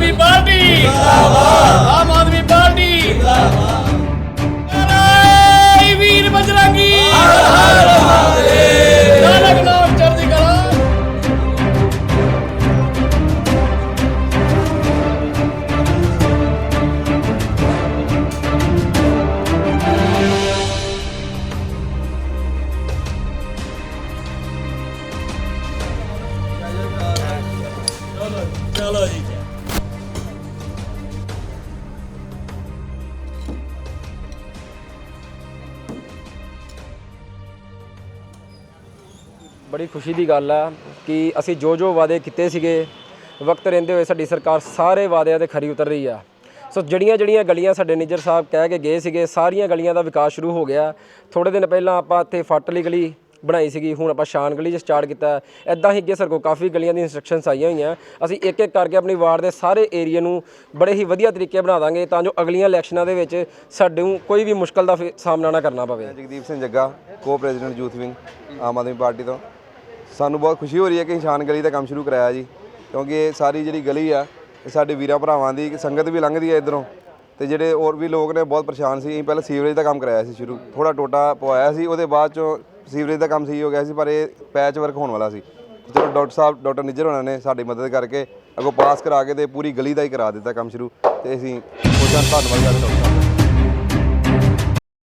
ਆਦਮੀ ਪਾਰਟੀ। ਜਿੰਦਾਬਾਦ। ਆਮ ਆਦਮੀ ਪਾਰਟੀ। ਜਿੰਦਾਬਾਦ ਵੀਰ ਬਜਰੰਗੀ। ਹਰ ਹਰ ਮਹਾਦੇਵ। ਨਾਨਕ ਨਾਮ ਚੜ੍ਹਦੀ ਕਲਾ। ਚਲੋ ਜੀ। ਬੜੀ ਖੁਸ਼ੀ ਦੀ ਗੱਲ ਆ ਕਿ ਅਸੀਂ ਜੋ ਜੋ ਵਾਅਦੇ ਕੀਤੇ ਸੀਗੇ, ਵਕਤ ਰਹਿੰਦੇ ਹੋਏ ਸਾਡੀ ਸਰਕਾਰ ਸਾਰੇ ਵਾਅਦਿਆਂ ਤੇ ਖਰੀ ਉਤਰ ਰਹੀ ਆ। ਸੋ ਜਿਹੜੀਆਂ ਜਿਹੜੀਆਂ ਗਲੀਆਂ ਸਾਡੇ ਨਿੱਜਰ ਸਾਹਿਬ ਕਹਿ ਕੇ ਗਏ ਸੀਗੇ, ਸਾਰੀਆਂ ਗਲੀਆਂ ਦਾ ਵਿਕਾਸ ਸ਼ੁਰੂ ਹੋ ਗਿਆ। ਥੋੜੇ ਦਿਨ ਪਹਿਲਾਂ ਆਪਾਂ ਇੱਥੇ ਫੱਟ ਗਲੀ ਬਣਾਈ ਸੀਗੀ, ਹੁਣ ਆਪਾਂ ਸ਼ਾਨ ਗਲੀ 'ਚ ਸਟਾਰਟ ਕੀਤਾ। ਐਦਾਂ ਹੀ ਅੱਗੇ ਸਾਡੇ ਕੋਲ ਕਾਫੀ ਗਲੀਆਂ ਦੀ ਇਨਸਟਰਕਸ਼ਨਸ ਆਈਆਂ ਹੋਈਆਂ। ਅਸੀਂ ਇੱਕ ਇੱਕ ਕਰਕੇ ਆਪਣੀ ਵਾਰਡ ਦੇ ਸਾਰੇ ਏਰੀਆ ਨੂੰ ਬੜੇ ਹੀ ਵਧੀਆ ਤਰੀਕੇ ਬਣਾ ਦਾਂਗੇ ਤਾਂ ਜੋ ਅਗਲੀਆਂ ਇਲੈਕਸ਼ਨਾਂ ਦੇ ਵਿੱਚ ਸਾਨੂੰ ਕੋਈ ਵੀ ਮੁਸ਼ਕਲ ਦਾ ਫੇ- ਸਾਹਮਣਾ ਨਾ ਕਰਨਾ ਪਵੇ। Jagdeep Singh Jagga co president youth wing, Aam Aadmi Party ਤੋਂ। ਸਾਨੂੰ ਬਹੁਤ ਖੁਸ਼ੀ ਹੋ ਰਹੀ ਹੈ ਕਿ ਨਿਸ਼ਾਨ ਗਲੀ ਦਾ ਕੰਮ ਸ਼ੁਰੂ ਕਰਾਇਆ ਜੀ, ਕਿਉਂਕਿ ਇਹ ਸਾਰੀ ਜਿਹੜੀ ਗਲੀ ਆ, ਇਹ ਸਾਡੇ ਵੀਰਾਂ ਭਰਾਵਾਂ ਦੀ ਸੰਗਤ ਵੀ ਲੰਘਦੀ ਹੈ ਇਧਰੋਂ, ਤੇ ਜਿਹੜੇ ਹੋਰ ਵੀ ਲੋਕ ਨੇ ਬਹੁਤ ਪਰੇਸ਼ਾਨ ਸੀ, ਅਸੀਂ ਪਹਿਲਾਂ ਸੀਵਰੇਜ ਦਾ ਕੰਮ ਕਰਾਇਆ ਸੀ ਸ਼ੁਰੂ ਥੋੜਾ ਟੋਟਾ ਪਵਾਇਆ ਸੀ, ਉਹਦੇ ਬਾਅਦ ਚੋਂ ਸੀਵਰੇਜ ਦਾ ਕੰਮ ਸਹੀ ਹੋ ਗਿਆ ਸੀ, ਪਰ ਇਹ ਪੈਚ ਵਰਕ ਹੋਣ ਵਾਲਾ ਸੀ। ਚਲੋ ਡਾਕਟਰ ਸਾਹਿਬ, ਡਾਕਟਰ ਨਿੱਜਰ ਹੋਣਾ ਨੇ ਸਾਡੀ ਮਦਦ ਕਰਕੇ ਅੱਗੋਂ ਪਾਸ ਕਰਾ ਕੇ ਤੇ ਪੂਰੀ ਗਲੀ ਦਾ ਹੀ ਕਰਾ ਦਿੱਤਾ ਕੰਮ ਸ਼ੁਰੂ, ਤੇ ਅਸੀਂ ਬਹੁਤ ਧੰਨਵਾਦ ਕਰਦੇ ਡਾਕਟਰ